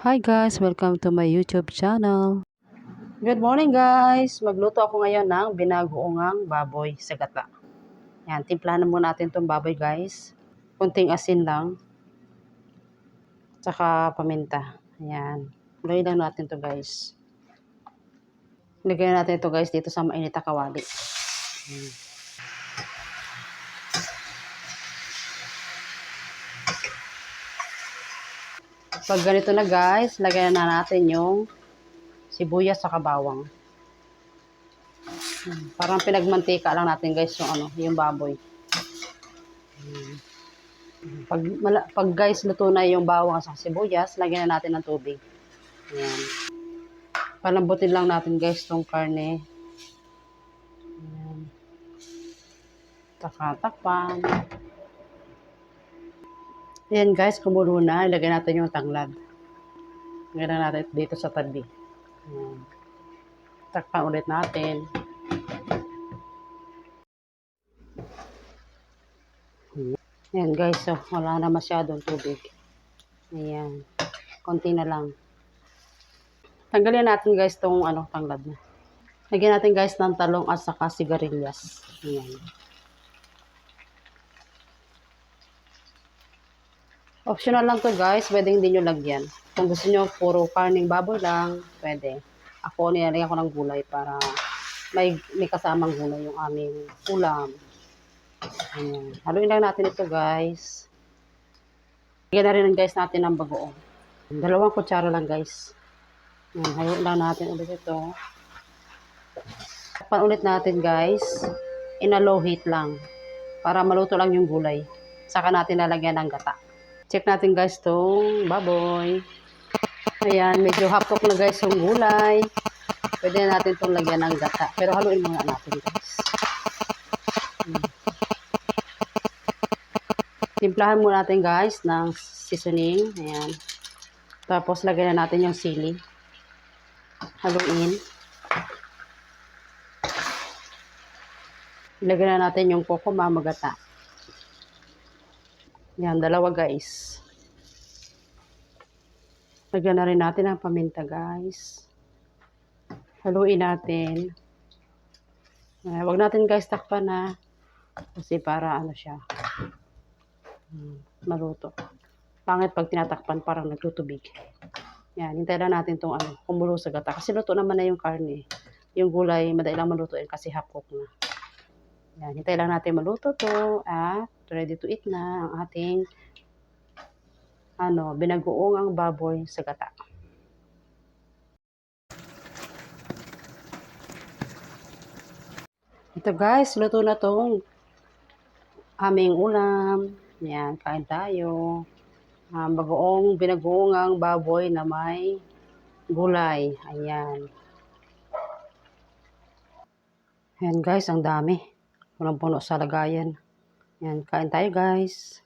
Hi guys, welcome to my YouTube channel. Good morning guys! Magluto ako ngayon ng binagoongang baboy sa gata. Yan, timplahan muna natin itong baboy guys. Kunting asin lang. Tsaka paminta. Yan. Lagay lang natin to guys. Lagyan natin ito guys dito sa mainit na kawali. Yan. Pag ganito na guys, lagyan na natin yung sibuyas sa kabawang. Hmm, Parang pinagmantika lang natin guys yung ano, yung baboy. Hmm. Pag, pag guys luto na yung bawang sa sibuyas, lagyan na natin ng tubig. Ayan. Palambutin lang natin guys tong karne. Ayan. Takatakpan. Ayan guys, kumulo na. Ilagay natin yung tanglad. Ilagay na natin dito sa tabi. Ayan. Takpan ulit natin. Ayan guys, so wala na masyadong tubig. Ayan. Konti na lang. Tanggalin natin guys tong ano, tanglad na. Lagyan natin guys ng talong at saka sigarilyas. Ayan. Optional lang to guys, pwede hindi nyo lagyan. Kung gusto nyo puro karning baboy lang, pwede. Ako nilalagyan ko ng gulay para may, may kasamang gulay yung aming ulam. Ayan. Haluin lang natin ito guys. Lagyan na rin guys natin ng bagoong. Dalawang kutsara lang guys. Ayan, haluin lang natin ulit ito. Takpan ulit natin guys. In a low heat lang. Para maluto lang yung gulay. Saka natin lalagyan ng gata. Check natin guys tong baboy. Ayan, medyo hapok na guys yung gulay. Pwede na natin itong lagyan ng gata. Pero haluin muna natin guys. Hmm. Timplahan muna natin guys ng seasoning. Ayan. Tapos lagyan na natin yung sili. Haluin. Ilagyan na natin yung coco mamagata. Yan, dalawa guys. Lagyan na rin natin ang paminta guys. Haluin natin. Uh, wag natin guys takpan na. Kasi para ano siya. Hmm, maluto. Pangit pag tinatakpan parang nagtutubig. Yan, hintay lang natin itong ano, kumulo sa gata. Kasi luto naman na yung karne. Yung gulay, madali lang malutuin kasi half cook na. Yan, hintay lang natin maluto to at ready to eat na ang ating ano, binagoong ang baboy sa gata. Ito guys, luto na tong aming ulam. Yan, kain tayo. Um, bagoong binagoong ang baboy na may gulay. Ayan. Ayan guys, ang dami. Punong-puno sa lagayan. Yan, kain tayo guys.